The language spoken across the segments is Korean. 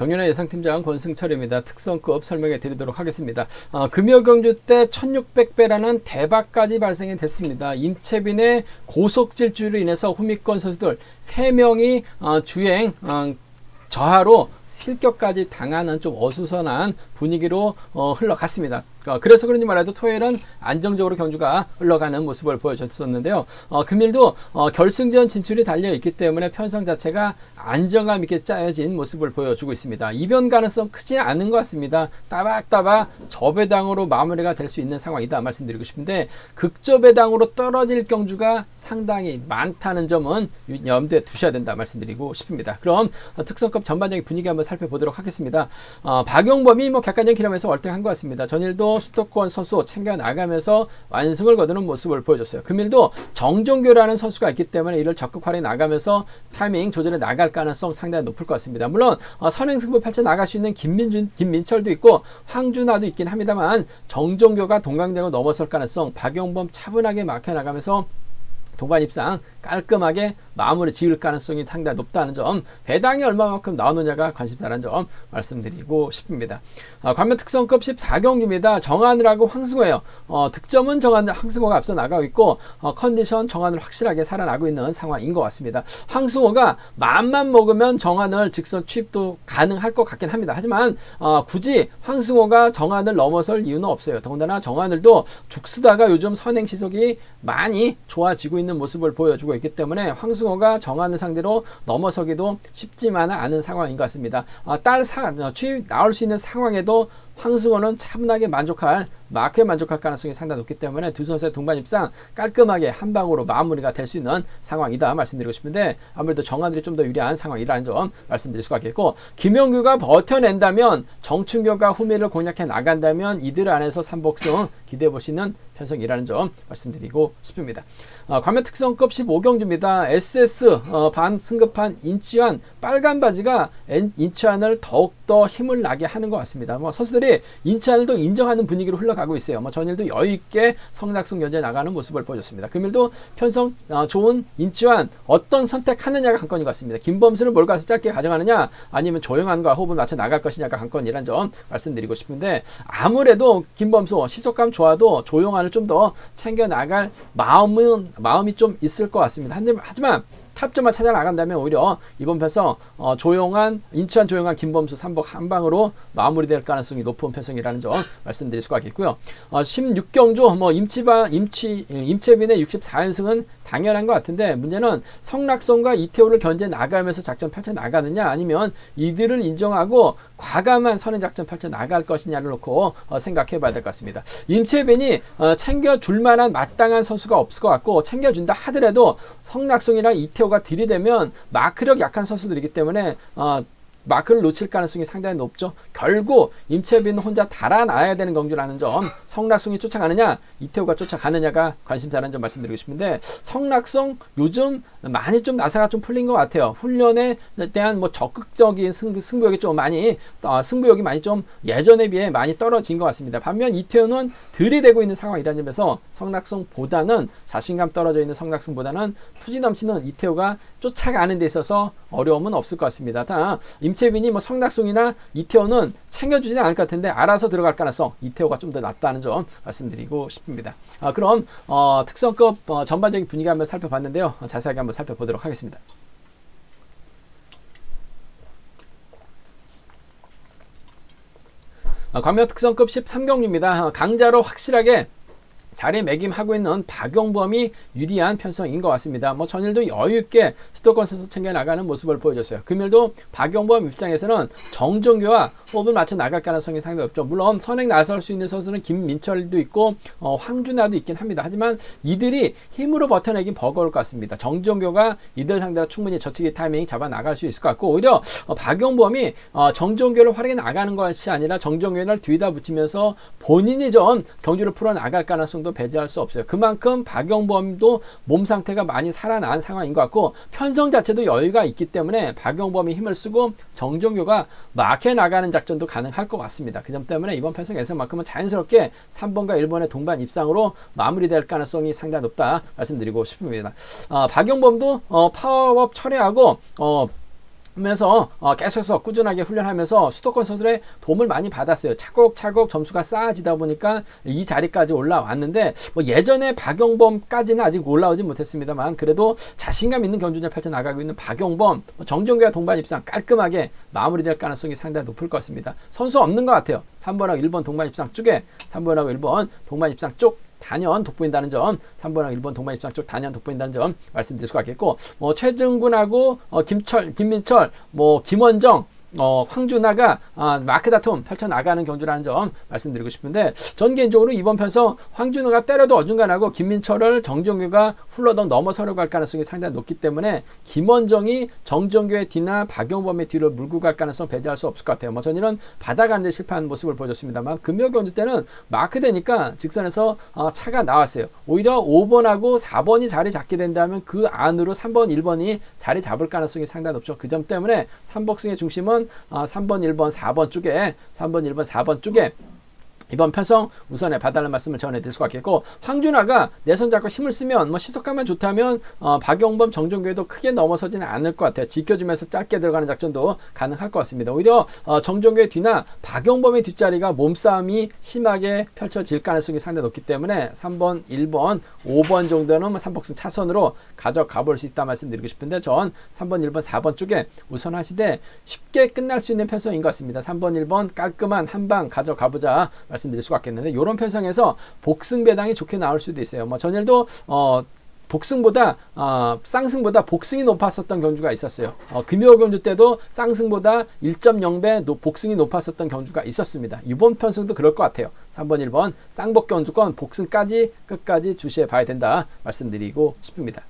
경륜의 예상팀장 권승철입니다. 특성급 설명해 드리도록 하겠습니다. 어, 금요 경주 때 1600배라는 대박까지 발생이 됐습니다. 임채빈의 고속 질주로 인해서 후미권 선수들 3명이 어, 주행 어, 저하로 실격까지 당하는 좀 어수선한 분위기로 어, 흘러갔습니다. 어, 그래서 그런지 말해도 토요일은 안정적으로 경주가 흘러가는 모습을 보여줬었는데요. 어, 금일도 어, 결승전 진출이 달려 있기 때문에 편성 자체가 안정감 있게 짜여진 모습을 보여주고 있습니다. 이변 가능성 크지 않은 것 같습니다. 따박따박 저배당으로 마무리가 될 수 있는 상황이다 말씀드리고 싶은데 극저배당으로 떨어질 경주가 상당히 많다는 점은 염두에 두셔야 된다 말씀드리고 싶습니다. 그럼 특성급 전반적인 분위기 한번 살펴보도록 하겠습니다. 어, 박용범이 뭐 객관적인 기록에서 월등한 것 같습니다. 전일도 수도권 선수 챙겨 나가면서 완승을 거두는 모습을 보여줬어요. 금일도 정종교라는 선수가 있기 때문에 이를 적극 활용해 나가면서 타이밍 조절해 나갈 가능성 상당히 높을 것 같습니다. 물론 어, 선행승부 펼쳐 나갈 수 있는 김민준, 김민철도 있고 황준하도 있긴 합니다만 정종교가 동강대고 넘어설 가능성 박용범 차분하게 막혀 나가면서 동반 입상 깔끔하게 마무리 지을 가능성이 상당히 높다는 점, 배당이 얼마만큼 나오느냐가 관심사라는 점 말씀드리고 싶습니다. 어, 관면 특성급 14경기입니다. 정하늘하고 황승호예요. 어, 득점은 정하늘, 황승호가 앞서 나가고 있고 어, 컨디션 정하늘 확실하게 살아나고 있는 상황인 것 같습니다. 황승호가 맘만 먹으면 정하늘 직선 취입도 가능할 것 같긴 합니다. 하지만 어, 굳이 황승호가 정하늘 넘어설 이유는 없어요. 더군다나 정하늘도 죽쓰다가 요즘 선행 시속이 많이 좋아지고 있는 모습을 보여주고 있기 때문에 황승호가 정하늘 상대로 넘어서기도 쉽지만은 않은 상황인 것 같습니다. 어, 딸 사, 취입 나올 수 있는 상황에도 황승호는 차분하게 만족할 마크에 만족할 가능성이 상당히 높기 때문에 두 선수의 동반 입상 깔끔하게 한 방으로 마무리가 될 수 있는 상황이다 말씀드리고 싶은데 아무래도 정하들이 좀 더 유리한 상황이라는 점 말씀드릴 수가 있겠고 김영규가 버텨낸다면 정춘교가 후미를 공략해 나간다면 이들 안에서 삼복승 기대해 보시는 편성이라는 점 말씀드리고 싶습니다. 어, 과면 특성급 15경주입니다. SS 어, 반 승급한 인치환 빨간 바지가 인치환을 더욱더 힘을 나게 하는 것 같습니다. 뭐 선수들이 인치환을 또 인정하는 분위기로 흘러가고 있어요. 뭐 전일도 여유 있게 성낙승 연재 나가는 모습을 보여줬습니다. 금일도 편성 어, 좋은 인치환 어떤 선택하느냐가 관건인 것 같습니다. 김범수를 몰가서 짧게 가져가느냐 아니면 조용한과 호흡을 맞춰 나갈 것이냐가 관건이란 점 말씀드리고 싶은데 아무래도 김범수 시속감 좋아도 조용한을 좀 더 챙겨 나갈 마음은 마음이 좀 있을 것 같습니다. 하지만 탑점만 찾아 나간다면 오히려 이번 패서 어, 조용한 인천 조용한 김범수 3복 한 방으로 마무리될 가능성이 높은 패성이라는 점 말씀드릴 수가 있겠고요. 어, 16경조 뭐 임치바 임치 임채빈의 64연승은 당연한 것 같은데 문제는 성락성과 이태호를 견제 나가면서 작전 펼쳐 나가느냐 아니면 이들을 인정하고 과감한 선행 작전 펼쳐 나갈 것이냐를 놓고 어, 생각해 봐야 될 것 같습니다. 임채빈이 어, 챙겨줄 만한 마땅한 선수가 없을 것 같고 챙겨준다 하더라도 성낙성이랑 이태호가 들이대면 마크력 약한 선수들이기 때문에 어, 마크를 놓칠 가능성이 상당히 높죠. 결국 임채빈 혼자 달아나야 되는 경주라는 점 성락성이 쫓아가느냐 이태호가 쫓아가느냐가 관심사라는 점 말씀드리고 싶은데 성락성 요즘 많이 좀 나사가 좀 풀린 것 같아요. 훈련에 대한 뭐 적극적인 승부, 승부욕이 좀 많이 어, 승부욕이 많이 좀 예전에 비해 많이 떨어진 것 같습니다. 반면 이태호는 들이대고 있는 상황이라는 점에서 성락성보다는 자신감 떨어져 있는 성락성보다는 투지 넘치는 이태호가 쫓아가는 데 있어서 어려움은 없을 것 같습니다. 다 임채빈이 뭐 성낙송이나 이태호는 챙겨주지는 않을 것 같은데 알아서 들어갈 가능성 이태호가 좀더 낫다는 점 말씀드리고 싶습니다. 아, 그럼 어, 특성급 어, 전반적인 분위기 한번 살펴봤는데요. 어, 자세하게 한번 살펴보도록 하겠습니다. 어, 광명 특성급 13경기입니다. 강자로 확실하게 자리매김하고 있는 박용범이 유리한 편성인 것 같습니다. 뭐 전일도 여유있게 수도권 선수 챙겨나가는 모습을 보여줬어요. 금일도 박용범 입장에서는 정종교와 호흡을 맞춰 나갈 가능성이 상당히 없죠. 물론 선행 나설 수 있는 선수는 김민철도 있고 어, 황준하도 있긴 합니다. 하지만 이들이 힘으로 버텨내긴 버거울 것 같습니다. 정종교가 이들 상대로 충분히 저치기 타이밍 잡아 나갈 수 있을 것 같고 오히려 어, 박용범이 어, 정종교를 활용해 나가는 것이 아니라 정종교를 뒤에다 붙이면서 본인이 좀 경주를 풀어 나갈 가능성도 정도 배제할 수 없어요. 그만큼 박영범도 몸 상태가 많이 살아난 상황인 것 같고 편성 자체도 여유가 있기 때문에 박영범이 힘을 쓰고 정종교가 막혀 나가는 작전도 가능할 것 같습니다. 그 점 때문에 이번 편성에서만큼은 자연스럽게 3번과 1번의 동반 입상으로 마무리될 가능성이 상당히 높다 말씀드리고 싶습니다. 어, 박영범도 어, 파워업 철회하고 어, 하면서 어, 계속해서 꾸준하게 훈련하면서 수도권 선수들의 도움을 많이 받았어요. 차곡차곡 점수가 쌓아지다 보니까 이 자리까지 올라왔는데 뭐 예전에 박영범까지는 아직 올라오지 못했습니다만 그래도 자신감 있는 경주를 펼쳐 나가고 있는 박영범, 뭐 정종규와 동반 입상 깔끔하게 마무리될 가능성이 상당히 높을 것 같습니다. 선수 없는 것 같아요. 3번하고 1번 동반 입상 쪽에 3번하고 1번 동반 입상 쪽 단연 돋보인다는 점, 3번하고 1번 동반 입상 쪽 단연 돋보인다는 점 말씀드릴 수가 있겠고, 뭐 최증군하고 어, 김철, 김민철, 뭐 김원정, 어, 황준하가 아, 마크 다툼 펼쳐 나가는 경주라는 점 말씀드리고 싶은데 전 개인적으로 이번 편서 황준하가 때려도 어중간하고 김민철을 정정규가 훌러덩 넘어서려고 할 가능성이 상당히 높기 때문에 김원정이 정정규의 뒤나 박영범의 뒤를 물고 갈 가능성 배제할 수 없을 것 같아요. 뭐 전일은 받아가는 데 실패한 모습을 보여줬습니다만 금요 경주 때는 마크 되니까 직선에서 어, 차가 나왔어요. 오히려 5번하고 4번이 자리 잡게 된다면 그 안으로 3번, 1번이 자리 잡을 가능성이 상당히 높죠. 그 점 때문에 삼복승의 중심은 어, 3번, 1번, 4번 쪽에 3번, 1번, 4번 쪽에 이번 편성 우선에 봐달라는 말씀을 전해드릴 수가 있겠고 황준하가 내선 잡고 힘을 쓰면 뭐 시속감만 좋다면 어, 박영범 정종규에도 크게 넘어서지는 않을 것 같아요. 지켜주면서 짧게 들어가는 작전도 가능할 것 같습니다. 오히려 어, 정종규의 뒤나 박영범의 뒷자리가 몸싸움이 심하게 펼쳐질 가능성이 상당히 높기 때문에 3번, 1번, 5번 정도는 뭐 삼복승 차선으로 가져가 볼 수 있다 말씀드리고 싶은데 전 3번, 1번, 4번 쪽에 우선 하시되 쉽게 끝날 수 있는 편성인 것 같습니다. 3번, 1번 깔끔한 한 방 가져가 보자 말씀 드릴 수가 있겠는데 이런 편성에서 복승 배당이 좋게 나올 수도 있어요. 뭐 전일도 어 복승보다 어, 쌍승보다 복승이 높았었던 경주가 있었어요. 어, 금요 경주 때도 쌍승보다 1.0배 노, 복승이 높았었던 경주가 있었습니다. 이번 편승도 그럴 것 같아요. 3번, 1번 쌍복 경주권 복승까지 끝까지 주시해 봐야 된다 말씀드리고 싶습니다.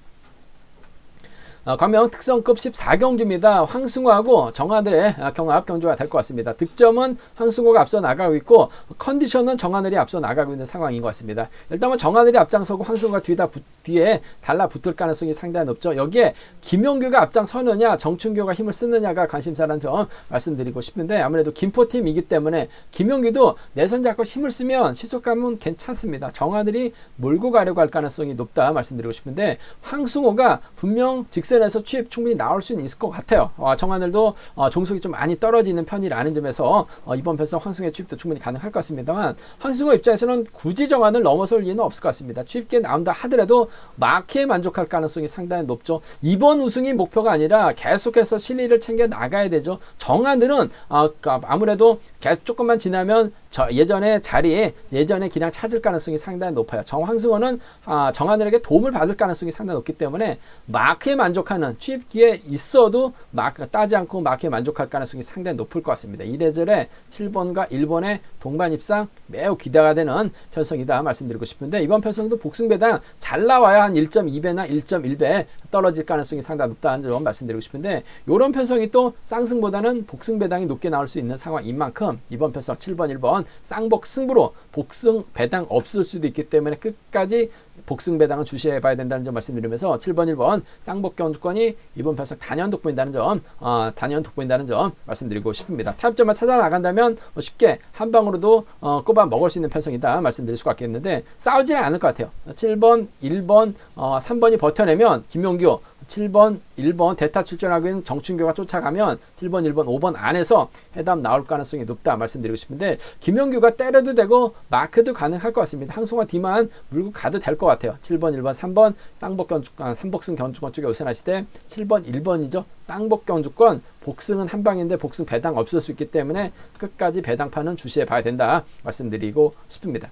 어, 광명 특성급 14경주입니다. 황승호하고 정하늘의 아, 경합 경주가 될 것 같습니다. 득점은 황승호가 앞서 나가고 있고 컨디션은 정하늘이 앞서 나가고 있는 상황인 것 같습니다. 일단 은 정하늘이 앞장서고 황승호가 뒤다 부, 뒤에 달라붙을 가능성이 상당히 높죠. 여기에 김용규가 앞장서느냐 정춘교가 힘을 쓰느냐가 관심사라는 점 말씀드리고 싶은데 아무래도 김포팀이기 때문에 김용규도 내선 잡고 힘을 쓰면 시속감은 괜찮습니다. 정하늘이 몰고 가려고 할 가능성이 높다 말씀드리고 싶은데 황승호가 분명 직 직선에서 취입 충분히 나올 수는 있을 것 같아요. 어, 정하늘도 어, 종속이 좀 많이 떨어지는 편이라는 점에서 어, 이번 편성 황승의 취입도 충분히 가능할 것 같습니다만 황승호 입장에서는 굳이 정하늘 넘어설 이유는 없을 것 같습니다. 취입기에 나온다 하더라도 마크에 만족할 가능성이 상당히 높죠. 이번 우승이 목표가 아니라 계속해서 실리를 챙겨 나가야 되죠. 정하늘은 어, 그러니까 아무래도 계속 조금만 지나면 저 예전에 자리에 예전에 그냥 찾을 가능성이 상당히 높아요. 정황승호는 아, 정하늘에게 도움을 받을 가능성이 상당히 높기 때문에 마크에 만족하는 취입기에 있어도 마크 따지 않고 마크에 만족할 가능성이 상당히 높을 것 같습니다. 이래저래 7번과 1번의 동반 입상 매우 기대가 되는 편성이다 말씀드리고 싶은데 이번 편성도 복승배당 잘 나와야 한 1.2배나 1.1배 떨어질 가능성이 상당히 높다는 점 말씀드리고 싶은데 이런 편성이 또 쌍승보다는 복승배당이 높게 나올 수 있는 상황인 만큼 이번 편성 7번 1번 쌍복 승부로 복승 배당 없을 수도 있기 때문에 끝까지 복승 배당은 주시해 봐야 된다는 점 말씀드리면서 7번 1번 쌍복 경주권이 이번 편성 단연 돋보인다는 점 어, 단연 돋보인다는 점 말씀드리고 싶습니다. 타협점을 찾아 나간다면 뭐 쉽게 한 방으로도 어, 꼽아 먹을 수 있는 편성이다 말씀드릴 수가 있겠는데 싸우지는 않을 것 같아요. 7번 1번 어, 3번이 버텨내면 김용규 7번, 1번 대타 출전하고 있는 정춘교가 쫓아가면 7번, 1번, 5번 안에서 해담 나올 가능성이 높다 말씀드리고 싶은데 김영규가 때려도 되고 마크도 가능할 것 같습니다. 항송화 뒤만 물고 가도 될 것 같아요. 7번, 1번, 3번 쌍복 견주권, 삼복승 견주권 쪽에 우선하실 때 7번, 1번이죠. 쌍복 견 주권 복승은 한 방인데 복승 배당 없을 수 있기 때문에 끝까지 배당판은 주시해 봐야 된다 말씀드리고 싶습니다.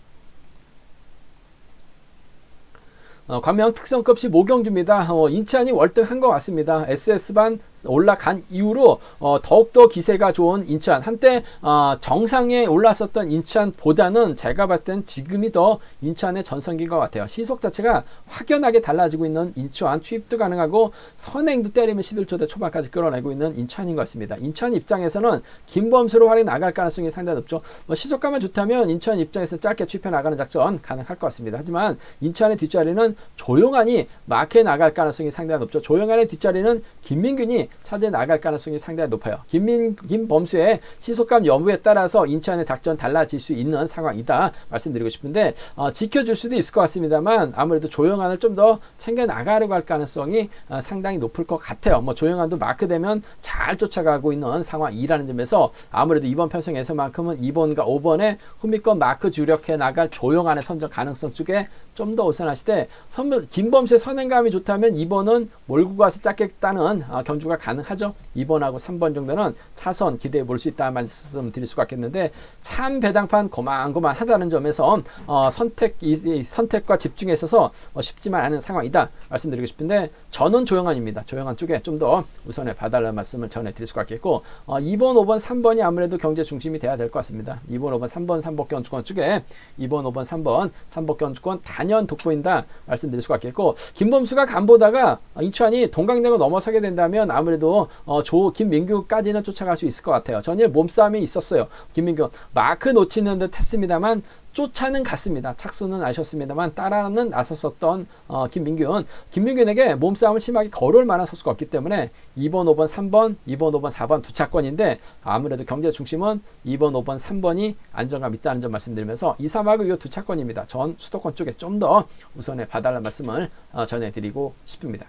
어, 관명 특성급 15경주입니다. 어, 인천이 월등한 것 같습니다. SS반 올라간 이후로 어, 더욱더 기세가 좋은 인천 한때 어, 정상에 올랐었던 인천보다는 제가 봤을 땐 지금이 더 인천의 전성기인 것 같아요. 시속 자체가 확연하게 달라지고 있는 인천 투입도 가능하고 선행도 때리면 11초대 초반까지 끌어내고 있는 인천인 것 같습니다. 인천 입장에서는 김범수로 활이 나갈 가능성이 상당히 높죠. 뭐 시속감만 좋다면 인천 입장에서 짧게 취입해 나가는 작전 가능할 것 같습니다. 하지만 인천의 뒷자리는 조용하니 마크에 나갈 가능성이 상당히 높죠. 조용한의 뒷자리는 김민균이 3번이 차지해 나갈 가능성이 상당히 높아요. 김민 김범수의 시속감 여부에 따라서 인천의 작전 달라질 수 있는 상황이다 말씀드리고 싶은데 어, 지켜줄 수도 있을 것 같습니다만 아무래도 조영환을 좀 더 챙겨 나가려고 할 가능성이 어, 상당히 높을 것 같아요. 뭐 조영환도 마크되면 잘 쫓아가고 있는 상황이라는 점에서 아무래도 이번 편성에서만큼은 2번과 5번에 후미권 마크 주력해 나갈 조영환의 선정 가능성 쪽에 좀 더 우선하시되 선물 김범수의 선행감이 좋다면 2번은 몰고 가서 짧겠다는 어, 경주가 가능하죠. 2번하고 3번 정도는 차선 기대해 볼 수 있다는 말씀 드릴 수가 있겠는데 참 배당판 고만고만 하다는 점에서 어, 선택 이, 이 선택과 집중에 있어서 어, 쉽지만 않은 상황이다 말씀드리고 싶은데 저는 조영환입니다. 조영환 쪽에 좀 더 우선에 봐달라는 말씀을 전해드릴 수가 있겠고 어, 2번, 5번, 3번이 아무래도 경제 중심이 돼야 될 것 같습니다. 2번, 5번, 3번, 3복 견주권 쪽에 2번, 5번, 3번, 3복 견주권 단연 돋보인다 말씀드릴 수가 있겠고 김범수가 간보다가 인천이 동강대로 넘어서게 된다면 아무 래도 어, 조 김민규까지는 쫓아갈 수 있을 것 같아요. 전일 몸싸움이 있었어요. 김민규 마크 놓치는 듯 했습니다만 쫓아는 갔습니다. 착수는 아셨습니다만 따라는 나섰었던 어, 김민규는 김민규에게 몸싸움을 심하게 걸을 만한 선수가 없기 때문에 2번, 5번, 3번, 2번, 5번, 4번 두 차권인데 아무래도 경제 중심은 2번, 5번, 3번이 안정감 있다는 점 말씀드리면서 2, 3하고 이 두 차권입니다. 전 수도권 쪽에 좀 더 우선에 봐달라는 말씀을 어, 전해드리고 싶습니다.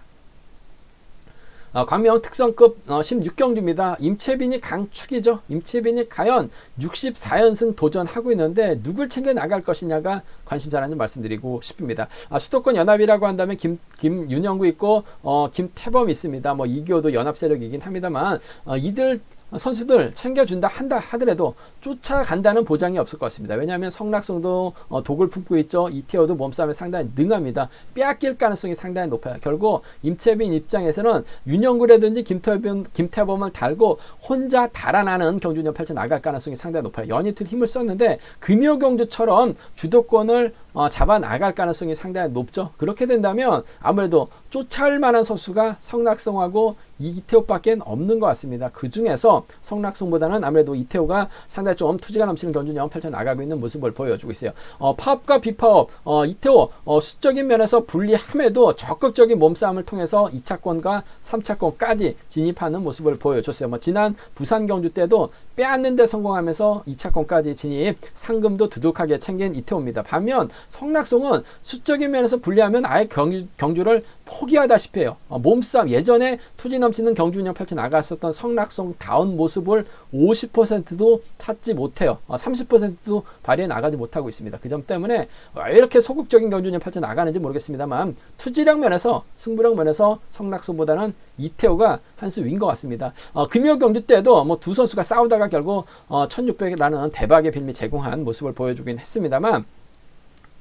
어, 광명 특성급 어, 16경주입니다. 임채빈이 강축이죠. 임채빈이 과연 64연승 도전하고 있는데 누굴 챙겨 나갈 것이냐가 관심사라는 말씀드리고 싶습니다. 아, 수도권 연합이라고 한다면 김, 김윤영구 있고 어, 김태범 있습니다. 뭐 이교도 연합 세력이긴 합니다만 어, 이들 선수들 챙겨준다 한다 하더라도 쫓아간다는 보장이 없을 것 같습니다. 왜냐하면 성락성도 어, 독을 품고 있죠. 이태호도 몸싸움에 상당히 능합니다. 빼앗길 가능성이 상당히 높아요. 결국 임채빈 입장에서는 윤영구라든지 김태범, 김태범을 달고 혼자 달아나는 경주년 펼쳐 나갈 가능성이 상당히 높아요. 연이틀 힘을 썼는데 금요경주처럼 주도권을 어, 잡아 나갈 가능성이 상당히 높죠. 그렇게 된다면 아무래도 쫓아올 만한 선수가 성락성하고 이태호밖에 없는 것 같습니다. 그 중에서 성락성보다는 아무래도 이태호가 상당히 좀 투지가 넘치는 경주년 펼쳐 나가고 있는 모습을 보여주고 있어요. 어, 파업과 비파업, 어, 이태호 어, 수적인 면에서 불리함에도 적극적인 몸싸움을 통해서 2차권과 3차권까지 진입하는 모습을 보여줬어요. 뭐 지난 부산 경주 때도 빼앗는데 성공하면서 2차권까지 진입, 상금도 두둑하게 챙긴 이태호입니다. 반면 성락송은 수적인 면에서 불리하면 아예 경주, 경주를 포기하다시피 해요. 어, 몸싸움 예전에 투지 넘 치는 경주 운영 펼쳐 나갔었던 성락송 다운 모습을 50%도 찾지 못해요. 어, 30%도 발휘해 나가지 못하고 있습니다. 그 점 때문에 왜 이렇게 소극적인 경주 운영 펼쳐 나가는지 모르겠습니다만 투지력 면에서 승부력 면에서 성락송보다는 이태호가 한 수 윈 것 같습니다. 어, 금요 경주 때도 뭐 두 선수가 싸우다가 결국 어, 1600이라는 대박의 빌미 제공한 모습을 보여주긴 했습니다만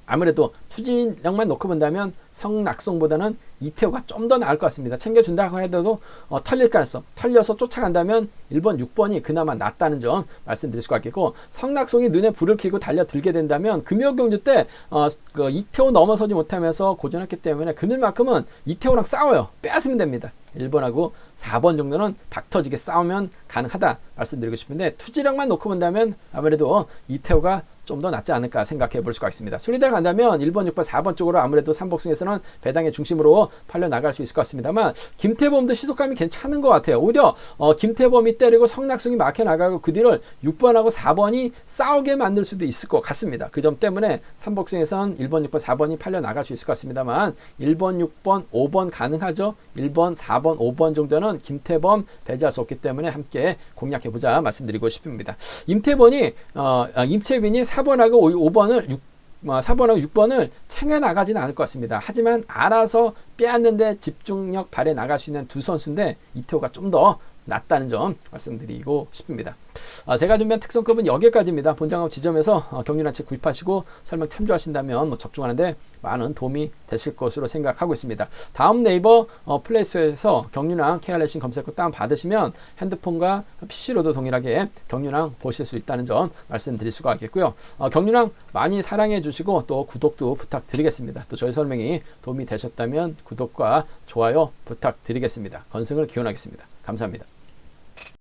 아무래도 투지력만 놓고 본다면 성낙송보다는 이태호가 좀 더 나을 것 같습니다. 챙겨준다고 해도 어, 털릴 가능성, 털려서 쫓아간다면 1번, 6번이 그나마 낫다는 점 말씀드릴 수가 있겠고 성낙송이 눈에 불을 켜고 달려들게 된다면 금요 경주 때 어, 그 이태호 넘어서지 못하면서 고전했기 때문에 금일만큼은 이태호랑 싸워요. 빼앗으면 됩니다. 1번하고 4번 정도는 박터지게 싸우면 가능하다 말씀드리고 싶은데 투지력만 놓고 본다면 아무래도 이태호가 좀 더 낫지 않을까 생각해 볼 수가 있습니다. 순위대로 간다면 1번, 6번, 4번 쪽으로 아무래도 삼복승에서는 배당의 중심으로 팔려 나갈 수 있을 것 같습니다만 김태범도 시속감이 괜찮은 것 같아요. 오히려 어, 김태범이 때리고 성낙승이 막혀 나가고 그 뒤를 6번하고 4번이 싸우게 만들 수도 있을 것 같습니다. 그 점 때문에 삼복승에선 1번, 6번, 4번이 팔려 나갈 수 있을 것 같습니다만 1번, 6번, 5번 가능하죠. 1번, 4번, 5번 정도는 김태범 배제할 수 없기 때문에 함께 공략해 보자 말씀드리고 싶습니다. 임태범이 어, 어, 임채빈이 4번하고 5번을 6 4번하고 6번을 챙겨 나가지는 않을 것 같습니다. 하지만 알아서 빼앗는데 집중력 발휘 나갈 수 있는 두 선수인데 이태호가 좀 더 낫다는 점 말씀드리고 싶습니다. 아, 제가 준비한 특성급은 여기까지입니다. 본장업 지점에서 어, 경륜한 책 구입하시고 설명 참조하신다면 뭐 적중하는데 많은 도움이 되실 것으로 생각하고 있습니다. 다음 네이버 어, 플레이스토어에서 경륜왕 KR레싱 검색어 다운 받으시면 핸드폰과 PC로도 동일하게 경륜왕 보실 수 있다는 점 말씀드릴 수가 있겠고요. 어, 경륜왕 많이 사랑해 주시고 또 구독도 부탁드리겠습니다. 또 저희 설명이 도움이 되셨다면 구독과 좋아요 부탁드리겠습니다. 건승을 기원하겠습니다. 감사합니다.